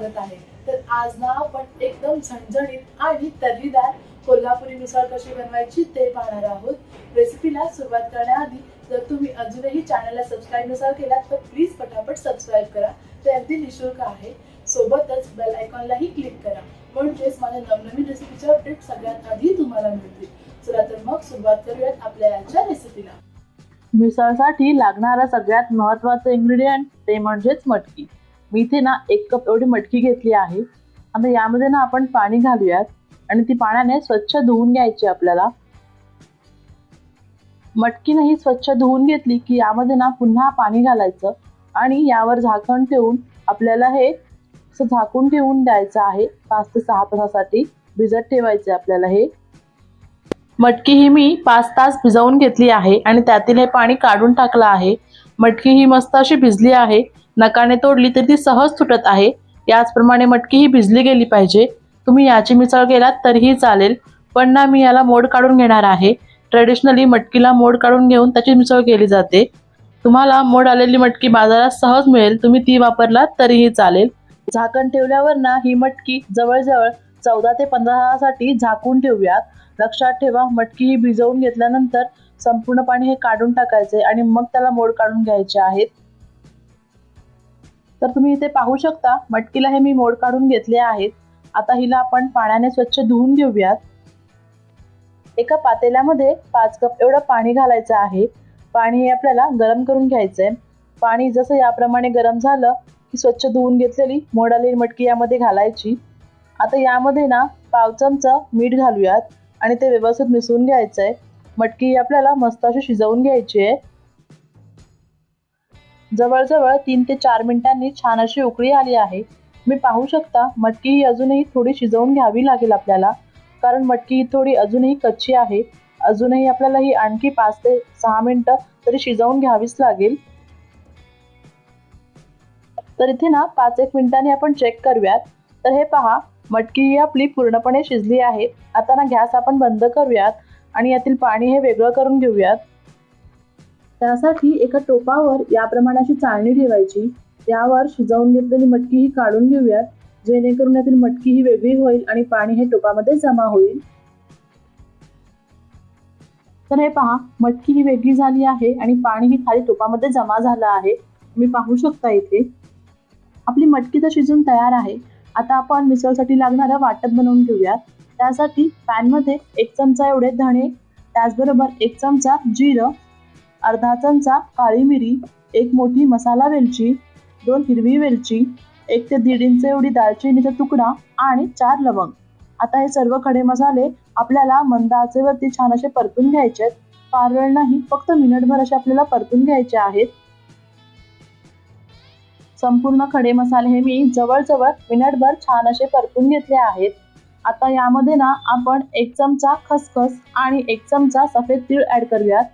स्वागत आहे. तर आज ना आपण एकदम झणझणीत आणि तर्रीदार कोल्हापुरी मिसळ कशी बनवायची ते पाहणार आहोत. रेसिपीला सुरुवात करण्याआधी जर तुम्ही अजूनही चॅनलला सबस्क्राईब नसाल केलात तर प्लीज पटापट सबस्क्राईब करा. ते अगदी निशुल्क आहे. सोबतच बेल आयकॉनलाही क्लिक करा. म्हणजेच माझ्या नवनवीन रेसिपीचे अपडेट सगळ्यात आधी तुम्हाला मिळतील. चला तर मग सुरुवात करूयात आपल्या आजच्या रेसिपीला मिसळसाठी लागणारा सगळ्यात महत्त्वाचं इन्ग्रेडियंट ते म्हणजेच मटकी. मी इथे ना एक कप एवढी मटकी घेतली आहे. आता यामध्ये ना आपण पाणी घालूयात आणि ती पाण्याने स्वच्छ धुवून घ्यायची आपल्याला. मटकी नाही स्वच्छ धुवून घेतली की यामध्ये ना पुन्हा पाणी घालायचं आणि यावर झाकण ठेवून आपल्याला हे असं झाकून ठेवून द्यायचं आहे. पाच ते सहा तासासाठी भिजत ठेवायचे आपल्याला हे. मटकी ही मी पाच तास भिजवून घेतली आहे आणि त्यातील हे पाणी काढून टाकलं आहे. मटकी ही मस्त अशी भिजली आहे. नकाने तोडली तर ती सहज सुटत आहे. याचप्रमाणे मटकी ही भिजली गेली पाहिजे. तुम्ही याची मिसळ केलात तरीही चालेल पण ना मी याला मोड काढून घेणार आहे. ट्रेडिशनली मटकीला मोड काढून घेऊन त्याची मिसळ केली जाते. तुम्हाला मोड आलेली मटकी बाजारात सहज मिळेल. तुम्ही ती वापरलात तरीही चालेल. झाकण ठेवल्यावर ना ही मटकी जवळजवळ चौदा ते पंधरा तासासाठी झाकून ठेवूयात. लक्षात ठेवा मटकी ही भिजवून घेतल्यानंतर संपूर्ण पाणी हे काढून टाकायचे आणि मग त्याला मोड काढून घ्यायचे आहेत. तर तुम्ही इथे पाहू शकता मटकीला हे मी मोड काढून घेतले आहेत. आता हिला आपण पाण्याने स्वच्छ धुवून घेऊयात. एका पातेल्यामध्ये पाच कप एवढं पाणी घालायचं आहे. पाणी हे आपल्याला गरम करून घ्यायचं आहे पाणी जसं याप्रमाणे गरम झालं की स्वच्छ धुवून घेतलेली मोडालेली मटकी यामध्ये घालायची. आता यामध्ये ना पाव चमचा मीठ घालूयात आणि ते व्यवस्थित मिसळून घ्यायचं आहे मटकी आपल्याला मस्त अशी शिजवून घ्यायची आहे. जवळजवळ तीन ते चार मिनिटांनी छान अशी उकळी आली आहे. मी पाहू शकता मटकी ही अजूनही थोडी शिजवून घ्यावी लागेल आपल्याला कारण मटकी ही थोडी अजूनही कच्ची आहे. अजूनही आपल्याला ही आणखी पाच ते सहा मिनिटं तरी शिजवून घ्यावीच लागेल. तर इथे ना पाच एक मिनिटांनी आपण चेक करूयात. तर हे पहा मटकी ही आपली पूर्णपणे शिजली आहे. आता ना गॅस आपण बंद करूयात आणि यातील पाणी हे वेगळं करून घेऊयात. त्यासाठी एका टोपावर याप्रमाणे अशी चाळणी ठेवायची. यावर शिजवून घेतलेली मटकी ही काढून घेऊयात. जेणेकरून यातील मटकी ही वेगळी होईल आणि पाणी हे टोपामध्ये जमा होईल. तर हे पहा मटकी ही वेगळी झाली आहे आणि पाणी ही खाली टोपामध्ये जमा झालं आहे. तुम्ही पाहू शकता इथे. आपली मटकी तर शिजून तयार आहे. आता आपण मिसळसाठी लागणारं वाटप बनवून घेऊयात. त्यासाठी पॅनमध्ये एक चमचा एवढे धणे त्याचबरोबर एक चमचा जिरं अर्धा चमचा काळी मिरी एक मोठी मसाला वेलची दोन हिरवी वेलची एक ते दीड इंच एवढी दालचिनीचा तुकडा आणि चार लवंग. आता हे सर्व खडे मसाले आपल्याला मंद आचेवरती छान असे परतून घ्यायचे आहेत. फार वेळ नाही फक्त मिनिटभर असे आपल्याला परतून घ्यायचे आहेत. संपूर्ण खडे मसाले हे मी जवळजवळ मिनिटभर छान असे परतून घेतले आहेत. आता यामध्ये ना आपण एक चमचा खसखस आणि एक चमचा सफेद तीळ ऍड करूयात.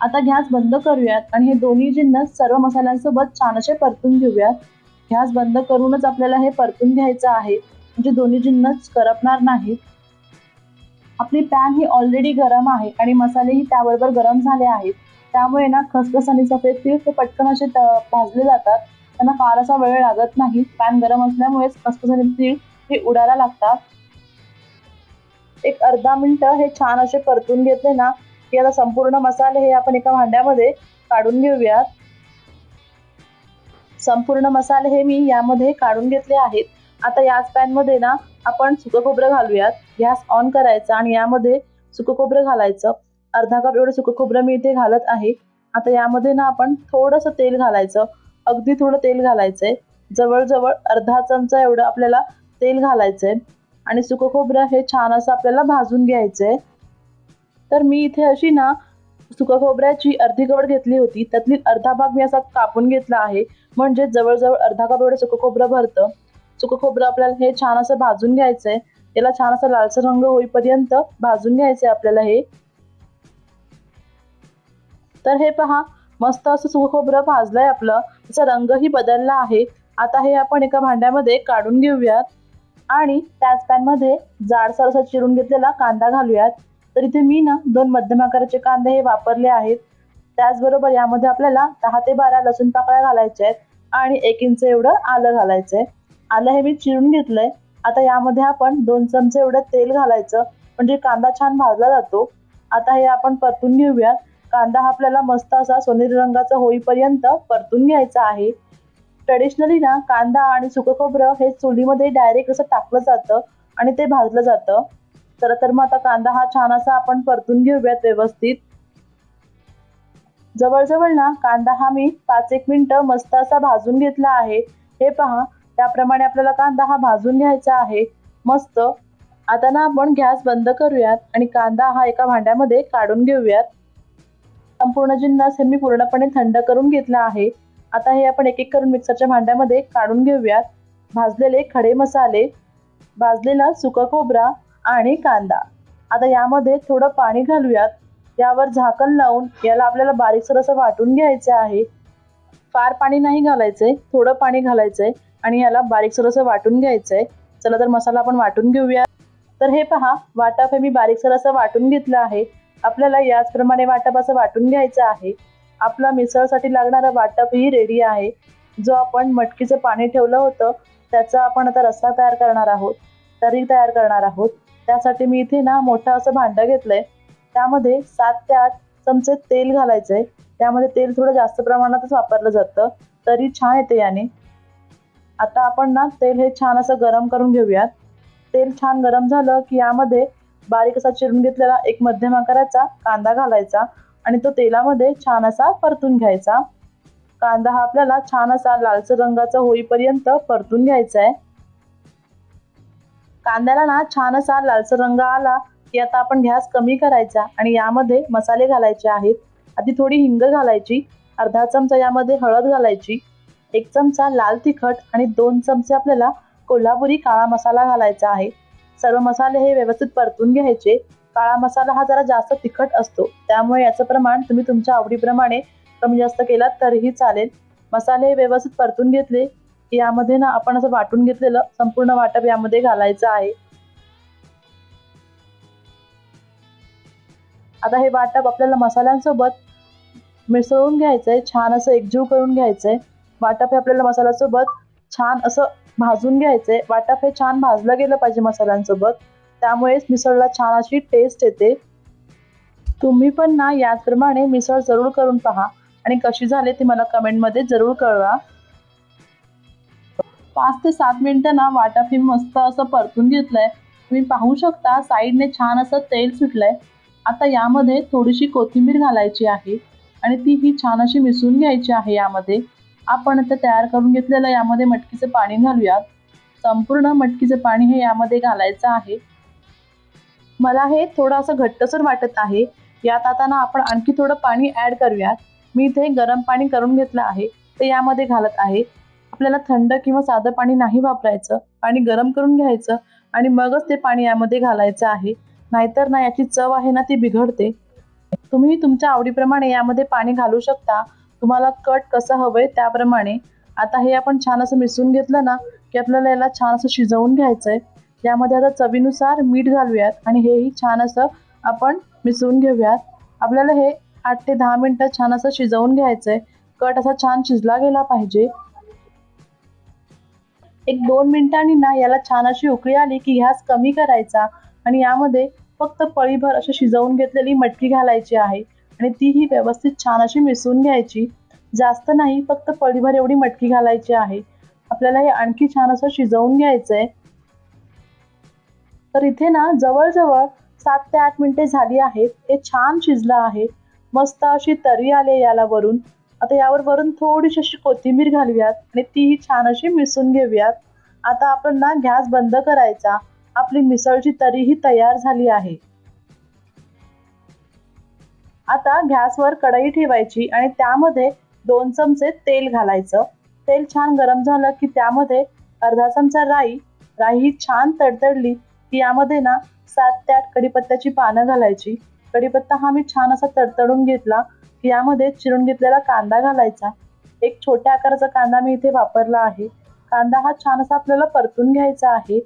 आता गॅस बंद करूयात आणि हे दोन्ही जिन्नस सर्व मसाल्यांसोबत छान असे परतून घेऊयात. गॅस बंद करूनच आपल्याला हे परतून घ्यायचं आहे. म्हणजे दोन्ही जिन्नस करपणार नाहीत. आपली पॅन ही ऑलरेडी गरम आहे आणि मसालेही त्याबरोबर गरम झाले आहेत. त्यामुळे ना खसखस आणि सफेद तीळ ते पटकन असे त- भाजले जातात. त्यांना फार असा वेळ लागत नाही. पॅन गरम असल्यामुळेच खसखस आणि तीळ हे उडायला लागतात. एक अर्धा मिनटं हे छान असे परतून घेतले ना की आता संपूर्ण मसाले हे आपण एका भांड्यामध्ये काढून घेऊयात. संपूर्ण मसाले हे मी यामध्ये काढून घेतले आहेत. आता याच पॅनमध्ये ना आपण सुकं खोबरं घालूयात. गॅस ऑन करायचा आणि यामध्ये सुकं खोबरं घालायचं. अर्धा कप एवढं सुकं खोबरं मी इथे घालत आहे. आता यामध्ये ना आपण थोडंसं तेल घालायचं. अगदी थोडं तेल घालायचंय. जवळजवळ अर्धा चमचा एवढं आपल्याला तेल घालायचंय. आणि सुकं खोबरं हे छान असं आपल्याला भाजून घ्यायचंय. तर मी इथे अशी ना सुका खोबऱ्याची अर्धी कवड घेतली होती. त्यातली अर्धा भाग मी असा कापून घेतला आहे. म्हणजे जवळजवळ अर्धा कप एवढं सुकं खोबरं भरतं. सुकं खोबरं आपल्याला हे छान असं भाजून घ्यायचंय. याला छान असा लालसर रंग होईपर्यंत भाजून घ्यायचंय आपल्याला हे. तर हे पहा मस्त असं सुकं खोबरं भाजलंय आपलं. त्याचा रंगही बदलला आहे. आता हे आपण एका भांड्यामध्ये काढून घेऊयात. आणि त्याच पॅनमध्ये जाडसर असा चिरून घेतलेला कांदा घालूयात. तर इथे मी ना दोन मध्यम आकाराचे कांदे हे वापरले आहेत. त्याचबरोबर यामध्ये आपल्याला दहा ते बारा लसूण पाकळ्या घालायच्या आहेत आणि एक इंच एवढं आलं घालायचं आहे आलं हे मी चिरून घेतलंय. आता यामध्ये आपण दोन चमचे एवढं तेल घालायचं म्हणजे कांदा छान भाजला जातो. आता हे आपण परतून घेऊयात कांदा हा आपल्याला मस्त असा सोनेरी रंगाचा होईपर्यंत परतून घ्यायचा आहे. ट्रेडिशनली ना कांदा आणि सुकं खोबरं हे चुलीमध्ये डायरेक्ट असं टाकलं जातं आणि ते भाजलं जातं. तर तर मग आता कांदा हा छान असा आपण परतून घेऊयात व्यवस्थित. जवळजवळ ना कांदा हा मी पाच एक मिनटं मस्त असा भाजून घेतला आहे. हे पहा त्याप्रमाणे आपल्याला कांदा हा भाजून घ्यायचा आहे. मस्त. आता ना आपण गॅस बंद करूयात आणि कांदा हा एका भांड्यामध्ये काढून घेऊयात. संपूर्ण जिन्नस हे मी पूर्णपणे थंड करून घेतला आहे. आता हे आपण एक एक करून मिक्सरच्या भांड्यामध्ये काढून घेऊयात. भाजलेले खडे मसाले भाजलेला सुका खोबरा आणि कांदा. आता यामध्ये थोडं पाणी घालूयात. यावर झाकण लावून याला आपल्याला बारीकसर असं वाटून घ्यायचं आहे. फार पाणी नाही घालायचंय थोडं पाणी घालायचंय आणि याला बारीकसर असं वाटून घ्यायचंय. चला तर मसाला आपण वाटून घेऊया. तर हे पहा वाटप हे मी बारीकसर असं वाटून घेतलं आहे. आपल्याला याचप्रमाणे वाटप असं वाटून घ्यायचं आहे. आपला मिसळसाठी लागणारा वाटप ही रेडी आहे. जो आपण मटकीचं पाणी ठेवलं होतं त्याचा आपण आता रस्सा तयार करणार आहोत. तरी तयार करणार आहोत. त्यासाठी मी इथे ना मोठं असं भांडं घेतलंय. त्यामध्ये सात ते आठ चमचे तेल घालायचंय. त्यामध्ये तेल थोडं जास्त प्रमाणातच वापरलं जातं. तरी छान येते याने. आता आपण ना तेल हे छान असं गरम करून घेऊयात. तेल छान गरम झालं की यामध्ये बारीक असा चिरून घेतलेला एक मध्यम आकाराचा कांदा घालायचा आणि तो तेलामध्ये छान असा परतून घ्यायचा. कांदा हा आपल्याला छान असा लालसर रंगाचा होईपर्यंत परतून घ्यायचा आहे कांद्याला ना छान असा लालसर रंग आला की आता आपण गॅस कमी करायचा आणि यामध्ये मसाले घालायचे आहेत. आधी थोडी हिंग घालायची अर्धा चमचा यामध्ये हळद घालायची एक चमचा लाल तिखट आणि दोन चमचे आपल्याला कोल्हापुरी काळा मसाला घालायचा आहे. सर्व मसाले हे व्यवस्थित परतून घ्यायचे. काळा मसाला हा जरा जास्त तिखट असतो त्यामुळे याचं प्रमाण तुम्ही तुमच्या आवडीप्रमाणे कमी जास्त केलात तरीही चालेल. मसाले व्यवस्थित परतून घेतले. यामध्ये ना आपण असं वाटून घेतलेलं संपूर्ण वाटप यामध्ये घालायचं आहे. आता हे वाटप आपल्याला मसाल्यांसोबत मिसळून घ्यायचंय छान असं एकजीव करून घ्यायचंय. वाटप हे आपल्याला मसाल्यासोबत छान असं भाजून घ्यायचंय. वाटप हे छान भाजलं गेलं पाहिजे मसाल्यांसोबत. त्यामुळेच मिसळला छान अशी टेस्ट येते. तुम्ही पण ना याचप्रमाणे मिसळ जरूर करून पहा. आणि कशी झाली ती मला कमेंटमध्ये जरूर कळवा. पाच ते सात मिनटं ना वाटाफिम मस्त असं परतून घेतलंय. तुम्ही पाहू शकता साईडने छान असं तेल सुटलंय. आता यामध्ये थोडीशी कोथिंबीर घालायची आहे आणि ती ही छान अशी मिसळून घ्यायची आहे यामध्ये. आपण आता तयार करून घेतलेलं यामध्ये मटकीचं पाणी घालूयात. संपूर्ण मटकीचं पाणी हे यामध्ये घालायचं आहे. मला हे थोडं असं घट्टसर वाटत आहे. यात आता ना आपण आणखी थोडं पाणी ॲड करूयात. मी इथे गरम पाणी करून घेतलं आहे. ते यामध्ये घालत आहे. आपल्याला थंड किंवा साधं पाणी नाही वापरायचं पाणी गरम करून घ्यायचं आणि मगच ते पाणी यामध्ये घालायचं आहे. नाहीतर ना याची चव आहे ना ती बिघडते. तुम्ही तुमच्या आवडीप्रमाणे यामध्ये पाणी घालू शकता. तुम्हाला कट कसं हवंय त्याप्रमाणे. आता हे आपण छान असं मिसळून घेतलं ना की आपल्याला याला छान असं शिजवून घ्यायचं आहे यामध्ये आता चवीनुसार मीठ घालूयात आणि हेही छान असं आपण मिसळून घेऊयात. आपल्याला हे आठ ते दहा मिनटं छान असं शिजवून घ्यायचं आहे कट असा छान शिजला गेला पाहिजे. एक दोन मिनिटांनी ना याला छान अशी उकळी आली की गॅस कमी करायचा. आणि यामध्ये फक्त पळीभर अशी शिजवून घेतलेली मटकी घालायची आहे. आणि तीही व्यवस्थित छान अशी मिसळून घ्यायची. जास्त नाही फक्त पळीभर एवढी मटकी घालायची आहे. आपल्याला हे आणखी छान असं शिजवून घ्यायचं आहे तर इथे ना जवळजवळ सात ते आठ मिनिटे झाली आहेत. हे छान शिजलं आहे. मस्त अशी तरी आले याला वरून. आता यावर वरून थोडीशी अशी कोथिंबीर घालूयात आणि तीही छान अशी मिसळून घेऊयात. आता आपण ना गॅस बंद करायचा. आपली मिसळची तरीही तयार झाली आहे. आता गॅसवर कढई ठेवायची आणि त्यामध्ये दोन चमचे तेल घालायचं. तेल छान गरम झालं की त्यामध्ये अर्धा चमचा राई. राई ही छान तडतडली की यामध्ये ना सात ते आठ कढीपत्त्याची पानं घालायची. कढीपत्ता हा मी छान असा तडतडून घेतला. यामध्ये चिरून घेतलेला कांदा घालायचा. एक छोट्या आकाराचा कांदा मी इथे वापरला आहे. कांदा हा छान असा आपल्याला परतून घ्यायचा आहे.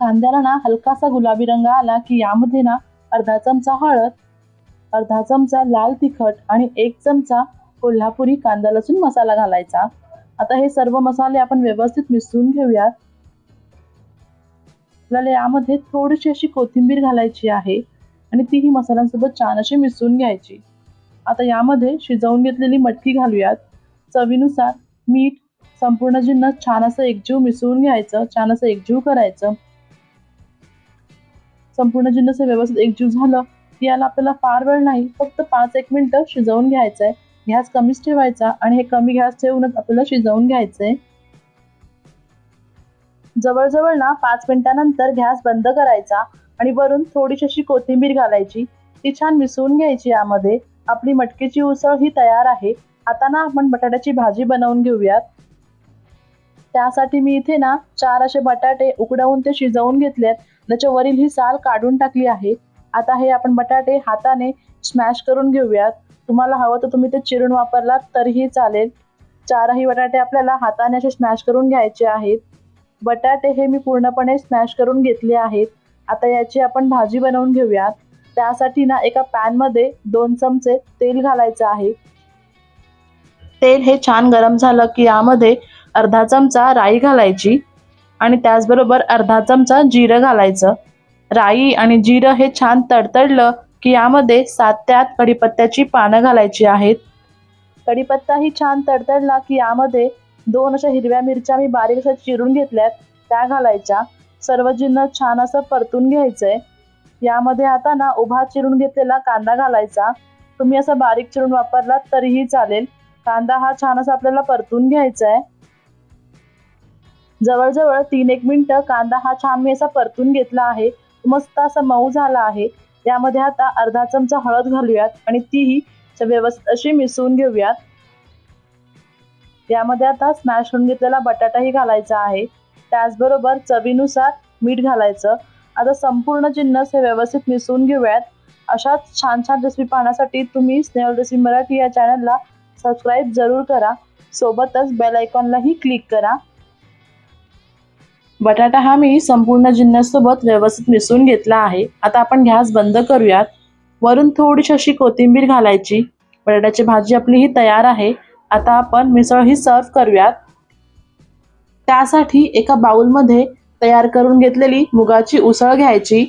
कांद्याला ना हलकासा गुलाबी रंग आला की यामध्ये ना अर्धा चमचा हळद अर्धा चमचा लाल तिखट आणि एक चमचा कोल्हापुरी कांदा लसूण मसाला घालायचा. आता हे सर्व मसाले आपण व्यवस्थित मिसळून घेऊयात. आपल्याला यामध्ये थोडीशी अशी कोथिंबीर घालायची आहे. आणि तीही मसाल्यांसोबत छान अशी मिसळून घ्यायची. आता यामध्ये शिजवून घेतलेली मटकी घालूयात. चवीनुसार मीठ संपूर्ण जिन्नस छान असं एकजीव मिसळून घ्यायचं छान असं एकजीव करायचं. संपूर्ण जिन्नस हे व्यवस्थित एकजीव झालं की याला आपल्याला फार वेळ नाही फक्त पाच एक मिनटं शिजवून घ्यायचं आहे गॅस कमीच ठेवायचा आणि हे कमी गॅस ठेवूनच आपल्याला शिजवून घ्यायचंय. जवळजवळ ना पाच मिनिटानंतर गॅस बंद करायचा. आणि वरून थोडीशी अशी कोथिंबीर घालायची. ती छान मिसळून घ्यायची यामध्ये. आपली मटकीची उसळ ही तयार आहे. आता ना आपण बटाट्याची भाजी बनवून घेऊयात. त्यासाठी मी इथे ना चार असे बटाटे उकडवून ते शिजवून घेतलेत. त्याच्यावरील ही साल काढून टाकली आहे. आता हे आपण बटाटे हाताने स्मॅश करून घेऊयात. तुम्हाला हवं तर तुम्ही ते चिरून वापरलात तरीही चालेल. चारही बटाटे आपल्याला हाताने असे स्मॅश करून घ्यायचे आहेत. बटाटे हे मी पूर्णपणे स्मॅश करून घेतले आहेत. आता याची आपण भाजी बनवून घेऊयात. त्यासाठी ना एका पॅनमध्ये दोन चमचे तेल घालायचं आहे. तेल हे छान गरम झालं की यामध्ये अर्धा चमचा राई घालायची आणि त्याचबरोबर अर्धा चमचा जिरं घालायचं. राई आणि जिरं हे छान तडतडलं की यामध्ये सात ते आठ कढीपत्त्याची पानं घालायची आहेत. कढीपत्ता ही छान तडतडला की यामध्ये दोन अशा हिरव्या मिरच्या मी बारीक अशा चिरून घेतल्यात त्या घालायच्या. सर्व जिन्नस छान असं परतून घ्यायचंय. यामध्ये आता ना उभा चिरून घेतलेला कांदा घालायचा. तुम्ही असं बारीक चिरून वापरलात तरीही चालेल. कांदा हा छान असा आपल्याला परतून घ्यायचा आहे जवळजवळ तीन एक मिनटं कांदा हा छान मी असा परतून घेतला आहे. मस्त असा मऊ झाला आहे. यामध्ये आता अर्धा चमचा हळद घालूयात आणि तीही व्यवस्थित अशी मिसळून घेऊयात. यामध्ये आता स्मॅश होऊन घेतलेला बटाटाही घालायचा आहे. त्याचबरोबर चवीनुसार मीठ घालायचं. आता संपूर्ण जिन्नस हे व्यवस्थित मिसळून घेऊयात. अशाच छान छान रेसिपी पाहण्यासाठी तुम्ही स्नेहल रेसिपी मराठी या चॅनलला सबस्क्राईब जरूर करा. सोबतच बेल आयकॉनलाही क्लिक करा. बटाटा हा मी संपूर्ण जिन्नससोबत व्यवस्थित मिसळून घेतला आहे. आता आपण गॅस बंद करूयात. वरून थोडीशी अशी कोथिंबीर घालायची. बटाट्याची भाजी आपली ही तयार आहे. आता आपण मिसळ ही सर्व करूयात. त्यासाठी एका बाउलमध्ये तयार करून घेतलेली मुगाची उसळ घ्यायची.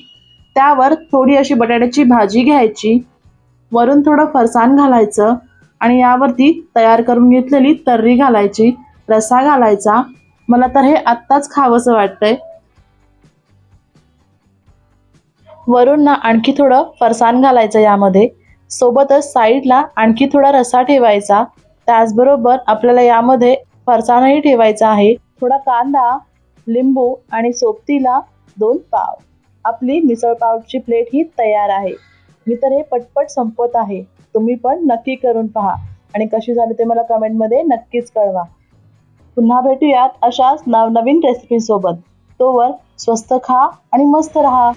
त्यावर थोडी अशी बटाट्याची भाजी घ्यायची. वरून थोडं फरसाण घालायचं आणि यावरती तयार करून घेतलेली तर्री घालायची. रसा घालायचा. मला तर हे आत्ताच खावंसं वाटतंय. वरून ना आणखी थोडं फरसाण घालायचं यामध्ये. सोबतच साईडला आणखी थोडा रसा ठेवायचा. त्याचबरोबर आपल्याला यामध्ये फरसाणही ठेवायचा आहे. थोडा कांदा लिंबू आणि सोबतीला दोन पाव. आपली मिसळपावची प्लेट ही तयार आहे. मी तर हे पटपट संपवत आहे. तुम्ही पण नक्की करून पहा. आणि कशी झाली ते मला कमेंटमध्ये नक्कीच कळवा. पुन्हा भेटूयात अशाच नवनवीन रेसिपीसोबत तोवर स्वस्त खा आणि मस्त रहा.